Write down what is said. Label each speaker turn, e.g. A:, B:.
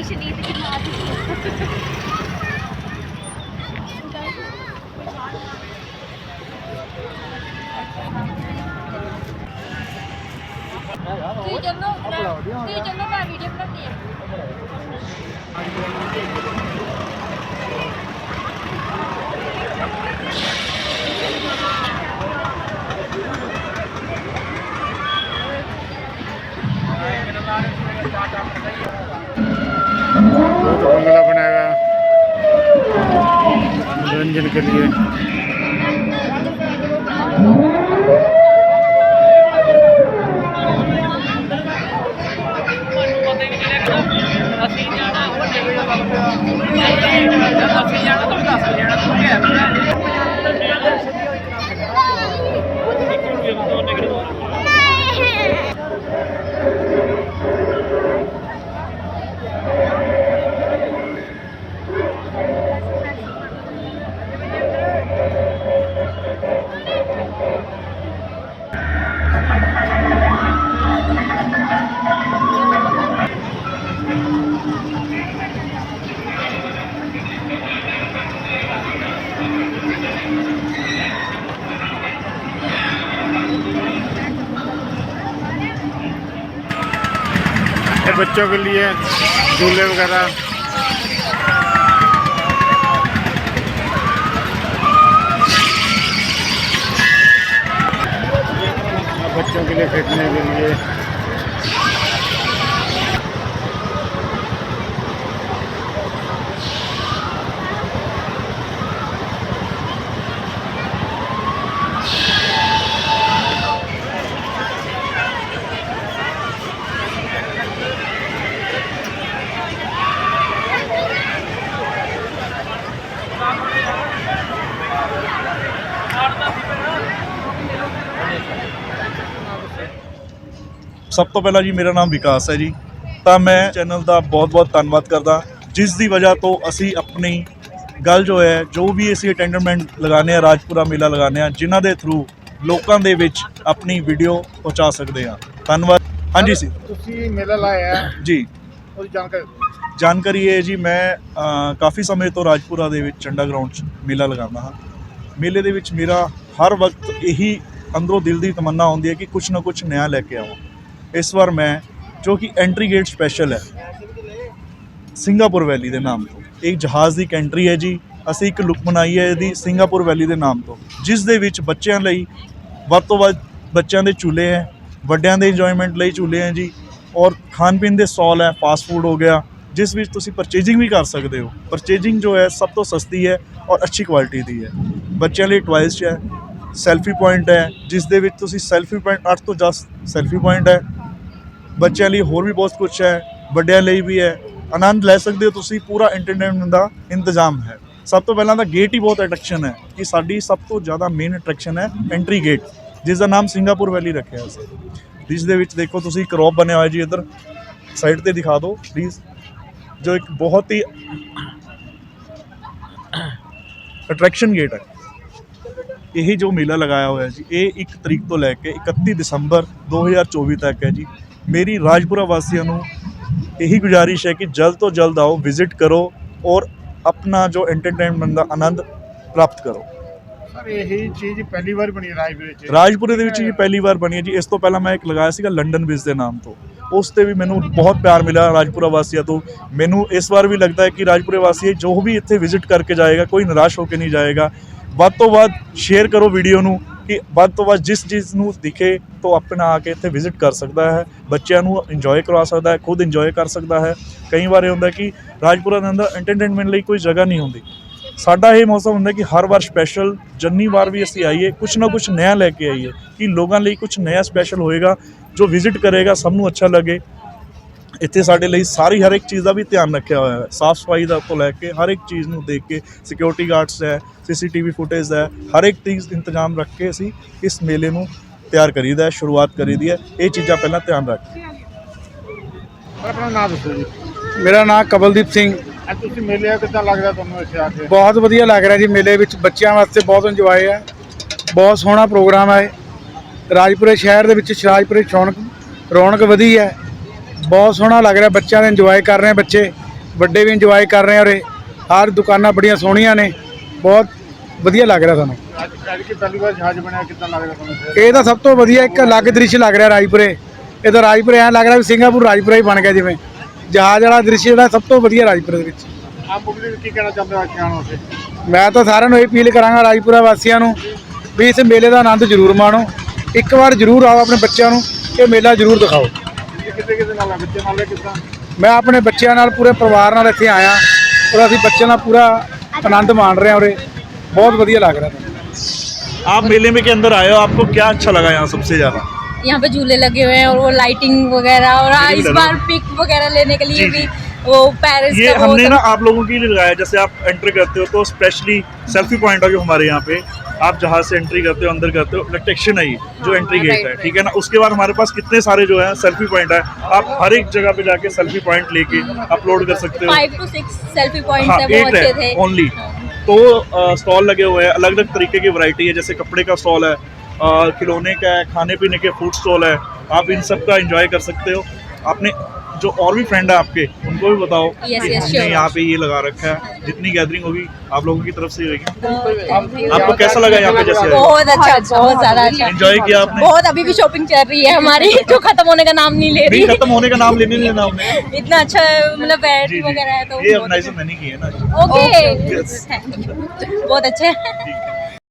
A: ਦੀ ਸ਼ਨੀਤ ਦੀ ਮਾਂ ਦੀ ਤੁਸੀਂ ਚੱਲੋ ਤੁਸੀਂ ਚੱਲੋ ਮੈਂ
B: के लिए ये बच्चों के लिए झूले वगैरह। बच्चों के लिए खेलने के लिए।
C: ਸਭ ਤੋਂ ਪਹਿਲਾਂ ਜੀ ਮੇਰਾ ਨਾਮ ਵਿਕਾਸ ਹੈ ਜੀ। ਤਾਂ ਮੈਂ ਚੈਨਲ ਦਾ ਬਹੁਤ-ਬਹੁਤ ਧੰਨਵਾਦ ਕਰਦਾ। ਜਿਸ ਦੀ ਵਜ੍ਹਾ ਤੋਂ ਅਸੀਂ ਆਪਣੀ ਗੱਲ ਜੋ ਹੈ ਜੋ ਵੀ ਅਸੀਂ ਅਟੈਂਡਮੈਂਟ ਲਗਾਉਂਦੇ ਆ ਰਾਜਪੁਰਾ ਮੇਲਾ ਲਗਾਉਂਦੇ ਆ ਜਿਨ੍ਹਾਂ ਦੇ ਥਰੂ ਲੋਕਾਂ ਦੇ ਵਿੱਚ ਆਪਣੀ ਵੀਡੀਓ ਪਹੁੰਚਾ ਸਕਦੇ ਆ ਧੰਨਵਾਦ। ਹਾਂਜੀ ਸੀ
B: ਤੁਸੀਂ ਮੇਲਾ ਲਾਇਆ
C: ਜੀ।
B: ਉਹਦੀ ਜਾਣਕਾਰੀ
C: ਜਾਣਕਾਰੀ ਇਹ ਹੈ ਜੀ ਮੈਂ ਕਾਫੀ ਸਮੇਂ ਤੋਂ ਰਾਜਪੁਰਾ ਦੇ ਵਿੱਚ ਚੰਡਾ ਗਰਾਊਂਡ 'ਚ ਮੇਲਾ ਲਗਾਉਂਦਾ ਹਾਂ। ਮੇਲੇ ਦੇ ਵਿੱਚ ਮੇਰਾ ਹਰ ਵਕਤ ਇਹੀ ਅੰਦਰੋਂ ਦਿਲ ਦੀ ਤਮੰਨਾ ਹੁੰਦੀ ਹੈ ਕਿ ਕੁਝ ਨਾ ਕੁਝ ਨਵਾਂ ਲੈ ਕੇ ਆਵਾਂ। ਇਸ ਵਾਰ ਮੈਂ, ਜੋ ਕਿ ਐਂਟਰੀ ਗੇਟ ਸਪੈਸ਼ਲ ਹੈ ਸਿੰਗਾਪੁਰ ਵੈਲੀ ਦੇ ਨਾਮ ਤੋਂ। ਇੱਕ ਜਹਾਜ਼ ਦੀ ਐਂਟਰੀ ਹੈ ਜੀ। ਅਸੀਂ ਇੱਕ ਲੁੱਕ ਬਣਾਈ ਹੈ ਇਹਦੀ ਸਿੰਗਾਪੁਰ ਵੈਲੀ ਦੇ ਨਾਮ ਤੋਂ। ਜਿਸ ਦੇ ਵਿੱਚ ਬੱਚਿਆਂ ਲਈ ਵੱਧ ਤੋਂ ਵੱਧ ਬੱਚਿਆਂ ਦੇ ਝੂਲੇ ਹੈ, ਵੱਡਿਆਂ ਦੇ ਇੰਜੋਇਮੈਂਟ ਲਈ ਝੂਲੇ ਹੈ ਜੀ। ਔਰ ਖਾਣ ਪੀਣ ਦੇ ਸਟਾਲ ਹੈ ਫਾਸਟ ਫੂਡ ਹੋ ਗਿਆ। ਜਿਸ ਵਿੱਚ ਤੁਸੀਂ ਪਰਚੇਜਿੰਗ ਵੀ ਕਰ ਸਕਦੇ ਹੋ। ਪਰਚੇਜਿੰਗ ਜੋ ਹੈ, ਸਭ ਤੋਂ ਸਸਤੀ ਹੈ ਔਰ ਅੱਛੀ ਕੁਆਲਿਟੀ ਦੀ ਹੈ। ਬੱਚਿਆਂ ਲਈ ਟਵਾਇਸ ਹੈ ਸੈਲਫੀ ਪੁਆਇੰਟ ਹੈ, ਜਿਸ ਦੇ ਵਿੱਚ ਤੁਸੀਂ ਸੈਲਫੀ ਪੁਆਇੰਟ 8 ਤੋਂ 10 ਸੈਲਫੀ ਪੁਆਇੰਟ ਹੈ। ਬੱਚਿਆਂ ਲਈ ਹੋਰ ਵੀ ਬਹੁਤ ਕੁਝ ਹੈ, ਵੱਡਿਆਂ ਲਈ ਵੀ ਹੈ। ਆਨੰਦ ਲੈ ਸਕਦੇ ਹੋ ਤੁਸੀਂ, ਪੂਰਾ ਐਂਟਰਟੇਨਮੈਂਟ ਦਾ ਇੰਤਜ਼ਾਮ ਹੈ। ਸਭ ਤੋਂ ਪਹਿਲਾਂ ਤਾਂ ਗੇਟ ਹੀ ਬਹੁਤ ਅਟਰੈਕਸ਼ਨ ਹੈ ਕਿ ਸਾਡੀ ਸਭ ਤੋਂ ਜ਼ਿਆਦਾ ਮੇਨ ਅਟਰੈਕਸ਼ਨ ਹੈ ਐਂਟਰੀ ਗੇਟ ਜਿਸ ਦਾ ਨਾਮ ਸਿੰਗਾਪੁਰ ਵੈਲੀ ਰੱਖਿਆ ਸੀ। ਜਿਸ ਦੇ ਵਿੱਚ ਦੇਖੋ ਤੁਸੀਂ ਕਰੋਪ ਬਣਿਆ ਹੋਇਆ ਜੀ ਇੱਧਰ। ਸਾਈਡ ਤੇ ਦਿਖਾ ਦਿਓ ਪਲੀਜ਼ ਜੋ ਇੱਕ ਬਹੁਤ ਹੀ ਅਟਰੈਕਸ਼ਨ ਗੇਟ ਹੈ। ਇਹ ਜੋ ਮੇਲਾ ਲਗਾਇਆ ਹੋਇਆ ਜੀ, ਇਹ 1 ਤਰੀਕ ਤੋਂ ਲੈ ਕੇ 31 ਦਸੰਬਰ 2024 ਤੱਕ ਹੈ ਜੀ। ਮੇਰੀ ਰਾਜਪੁਰਾ ਵਾਸੀਆਂ ਨੂੰ ਇਹੀ ਗੁਜ਼ਾਰਿਸ਼ ਹੈ ਕਿ ਜਲਦ ਤੋਂ ਜਲਦ ਆਓ ਵਿਜ਼ਿਟ ਕਰੋ ਔਰ ਆਪਣਾ ਜੋ ਐਂਟਰਟੇਨਮੈਂਟ ਦਾ ਆਨੰਦ ਪ੍ਰਾਪਤ ਕਰੋ।
B: ਸਰ ਇਹੀ ਚੀਜ਼ ਪਹਿਲੀ ਵਾਰ ਬਣੀ ਰਾਜਪੁਰੇ ਵਿੱਚ।
C: ਰਾਜਪੁਰੇ ਦੇ ਵਿੱਚ ਜੀ ਪਹਿਲੀ ਵਾਰ ਬਣੀ ਹੈ ਜੀ। ਇਸ ਤੋਂ ਪਹਿਲਾਂ ਮੈਂ ਇੱਕ ਲਗਾਇਆ ਸੀਗਾ ਲੰਡਨ ਵਿਜ਼ ਦੇ ਨਾਮ ਤੋਂ। ਉਸ ਤੇ ਵੀ ਮੈਨੂੰ ਬਹੁਤ ਪਿਆਰ ਮਿਲਿਆ ਰਾਜਪੁਰਾ ਵਾਸੀਆਂ ਤੋਂ। ਮੈਨੂੰ ਇਸ ਵਾਰ ਵੀ ਲੱਗਦਾ ਹੈ ਕਿ ਰਾਜਪੁਰੇ ਵਾਸੀ ਜੋ ਵੀ ਇੱਥੇ ਵਿਜ਼ਿਟ ਕਰਕੇ ਜਾਏਗਾ ਕੋਈ ਨਿਰਾਸ਼ ਹੋ ਕੇ ਨਹੀਂ ਜਾਏਗਾ। ਵੱਧ ਤੋਂ ਵੱਧ ਸ਼ੇਅਰ ਕਰੋ ਵੀਡੀਓ ਨੂੰ। ਕਿ ਵੱਧ ਤੋਂ ਵੱਧ ਜਿਸ ਚੀਜ਼ ਨੂੰ ਦਿਖੇ ਤੋਂ ਆਪਣਾ ਆ ਕੇ ਇੱਥੇ ਵਿਜ਼ਿਟ ਕਰ ਸਕਦਾ ਹੈ, ਬੱਚਿਆਂ ਨੂੰ ਇੰਜੋਏ ਕਰਵਾ ਸਕਦਾ ਹੈ, ਖੁਦ ਇੰਜੋਏ ਕਰ ਸਕਦਾ ਹੈ। ਕਈ ਵਾਰ ਇਹ ਹੁੰਦਾ ਕਿ ਰਾਜਪੁਰਾ ਦੇ ਅੰਦਰ ਐਂਟਰਟੇਨਮੈਂਟ ਲਈ ਕੋਈ ਜਗ੍ਹਾ ਨਹੀਂ ਹੁੰਦੀ। ਸਾਡਾ ਇਹ ਮੌਸਮ ਹੁੰਦਾ ਕਿ ਹਰ ਵਾਰ ਸਪੈਸ਼ਲ ਜੰਨੀ ਵਾਰ ਵੀ ਅਸੀਂ ਆਈਏ, ਕੁਛ ਨਾ ਕੁਛ ਨया ਲੈ ਕੇ ਆਈਏ, ਕਿ ਲੋਕਾਂ ਲਈ ਕੁਛ ਨया ਸਪੈਸ਼ਲ ਹੋਏਗਾ, ਜੋ ਵਿਜ਼ਿਟ ਕਰੇਗਾ, ਸਭ ਨੂੰ ਅੱਛਾ ਲੱਗੇ। ਇੱਥੇ ਸਾਡੇ ਲਈ ਸਾਰੀ ਹਰ ਇੱਕ ਚੀਜ਼ ਦਾ ਵੀ ਧਿਆਨ ਰੱਖਿਆ ਹੋਇਆ ਹੈ। ਸਾਫ਼ ਸਫ਼ਾਈ ਦਾ ਤੋਂ ਲੈ ਕੇ ਹਰ ਇੱਕ ਚੀਜ਼ ਨੂੰ ਦੇਖ ਕੇ ਸਿਕਿਉਰਿਟੀ ਗਾਰਡਸ ਹੈ ਸੀਸੀਟੀਵੀ ਫੁਟੇਜ ਹੈ ਹਰ ਇੱਕ ਚੀਜ਼ ਇੰਤਜ਼ਾਮ ਰੱਖ ਕੇ ਅਸੀਂ ਇਸ ਮੇਲੇ ਨੂੰ ਤਿਆਰ ਕਰੀਦਾ ਹੈ ਸ਼ੁਰੂਆਤ ਕਰੀਦੀ ਹੈ। ਇਹ ਚੀਜ਼ਾਂ ਪਹਿਲਾਂ ਧਿਆਨ ਰੱਖ।
B: ਆਪਣਾ ਨਾਮ ਦੱਸੋ ਜੀ।
D: ਮੇਰਾ ਨਾਮ ਕਬਲਦੀਪ ਸਿੰਘ।
B: ਅੱਜ ਤੁਸੀਂ ਮੇਲੇ ਆ ਕਿੱਦਾਂ ਲੱਗਦਾ ਤੁਹਾਨੂੰ ਇੱਥੇ ਆ ਕੇ?
D: ਬਹੁਤ ਵਧੀਆ ਲੱਗ ਰਿਹਾ ਜੀ ਮੇਲੇ ਵਿੱਚ। ਬੱਚਿਆਂ ਵਾਸਤੇ ਬਹੁਤ ਇੰਜੋਏ ਹੈ। ਬਹੁਤ ਸੋਹਣਾ ਪ੍ਰੋਗਰਾਮ ਹੈ। ਰਾਜਪੁਰੇ ਸ਼ਹਿਰ ਦੇ ਵਿੱਚ ਰਾਜਪੁਰੇ ਸ਼ੌਣਕ ਰੌਣਕ ਵਧੀ ਹੈ। ਬਹੁਤ ਸੋਹਣਾ ਲੱਗ ਰਿਹਾ ਬੱਚਿਆਂ ਦੇ ਇੰਜੋਏ ਕਰ ਰਹੇ ਬੱਚੇ ਵੱਡੇ ਵੀ ਇੰਜੋਏ ਕਰ ਰਹੇ ਉਰੇ ਹਰ ਦੁਕਾਨਾਂ ਬੜੀਆਂ ਸੋਹਣੀਆਂ ਨੇ ਬਹੁਤ ਵਧੀਆ ਲੱਗ ਰਿਹਾ ਸਾਨੂੰ।
B: ਅੱਜ ਅੱਜ ਕੀ ਪਹਿਲੀ ਵਾਰ ਜਹਾਜ਼ ਬਣਿਆ ਕਿੱਦਾਂ ਲੱਗਦਾ ਤੁਹਾਨੂੰ
D: ਇਹ ਤਾਂ ਸਭ ਤੋਂ ਵਧੀਆ ਇੱਕ ਅਲੱਗ ਦ੍ਰਿਸ਼ ਲੱਗ ਰਿਹਾ ਰਾਜਪੁਰੇ। ਇਹ ਤਾਂ ਰਾਜਪੁਰੇ ਐਂ ਲੱਗ ਰਿਹਾ ਵੀ ਸਿੰਗਾਪੁਰ ਰਾਜਪੁਰਾ ਹੀ ਬਣ ਗਿਆ ਜਿਵੇਂ। ਜਹਾਜ਼ ਵਾਲਾ ਦ੍ਰਿਸ਼ ਜਿਹੜਾ ਸਭ ਤੋਂ ਵਧੀਆ ਰਾਜਪੁਰੇ ਦੇ ਵਿੱਚ।
B: ਆਪ ਪਬਲਿਕ ਕੀ ਕਹਿਣਾ ਚਾਹੁੰਦੇ ਹੋ ਵਾਸਤੇ?
D: ਮੈਂ ਤਾਂ ਸਾਰਿਆਂ ਨੂੰ ਇਹ ਅਪੀਲ ਕਰਾਂਗਾ ਰਾਜਪੁਰਾ ਵਾਸੀਆਂ ਨੂੰ ਵੀ ਇਸ ਮੇਲੇ ਦਾ ਆਨੰਦ ਜ਼ਰੂਰ ਮਾਣੋ। ਇੱਕ ਵਾਰ ਜ਼ਰੂਰ ਆਓ ਆਪਣੇ ਬੱਚਿਆਂ ਨੂੰ ਇਹ ਮੇਲਾ ਜ਼ਰੂਰ ਦਿਖਾਓ।
B: ਕਿਤੇ ਕਿਤੇ ਨਾਲ ਹੈ ਬੱਚੇ ਨਾਲ ਹੈ ਕਿੱਦਾਂ
D: ਮੈਂ ਆਪਣੇ ਬੱਚਿਆਂ ਨਾਲ ਪੂਰੇ ਪਰਿਵਾਰ ਨਾਲ ਇੱਥੇ ਆਇਆ ਔਰ ਅਸੀਂ ਬੱਚਿਆਂ ਨਾਲ ਪੂਰਾ ਆਨੰਦ ਮਾਣ ਰਹੇ ਹਾਂ ਉਰੇ ਬਹੁਤ ਵਧੀਆ ਲੱਗ ਰਿਹਾ ਮੈਨੂੰ
C: आप मेले में के अंदर आए हो आपको क्या अच्छा लगा यहाँ सबसे ज़्यादा
A: यहाँ पे झूले लगे हुए हैं और वो लाइटिंग वगैरह और हाँ, इस
C: लगे।
A: बार पिक वगैरह लेने के लिए
C: जी,
A: भी
C: जी।
A: वो पेरिस
C: ये
A: का वो
C: हमने
A: सब-
C: ना आप लोगों के लिए लगाया जैसे आप एंटर करते हो तो स्पेशली सेल्फी पॉइंट है जो हमारे यहाँ पे आप जहाँ से एंट्री करते हो अंदर करते हो इलेक्ट्रिक्शन आई जो एंट्री गेट है ठीक है ना? उसके बाद हमारे पास कितने सारे जो है सेल्फी पॉइंट है आप हर एक जगह पे जाके सेल्फी पॉइंट लेके अपलोड कर सकते हो।
A: Five two six selfie points
C: हाँ
A: है
C: एट है ओनली तो स्टॉल लगे हुए हैं अलग अलग तरीके की वैरायटी है जैसे कपड़े का स्टॉल है खिलौने का है खाने पीने के फ़ूड स्टॉल है आप इन सब का एंजॉय कर सकते हो। आपने जो और भी फ्रेंड है आपके उनको भी बताओ
A: Yes, yes,
C: हमने
A: sure.
C: यहाँ पे ये लगा रखा है जितनी गैदरिंग होगी आप लोगों की तरफ़ से ही होगी आपको कैसा लगा यहाँ पे जैसे
A: बहुत अच्छा बहुत ज़्यादा अच्छा।
C: एंजॉय किया आपने?
A: बहुत अभी भी शॉपिंग चल रही है हमारी जो खत्म होने का नाम नहीं ले रही।
C: खत्म होने का नाम लेने नहीं लेना हमने
A: इतना अच्छा मतलब वैरायटी वगैरह है तो
C: ये
A: बहुत
C: ऑर्गेनाइजर मैंने की है ना।
A: ओके. बहुत अच्छे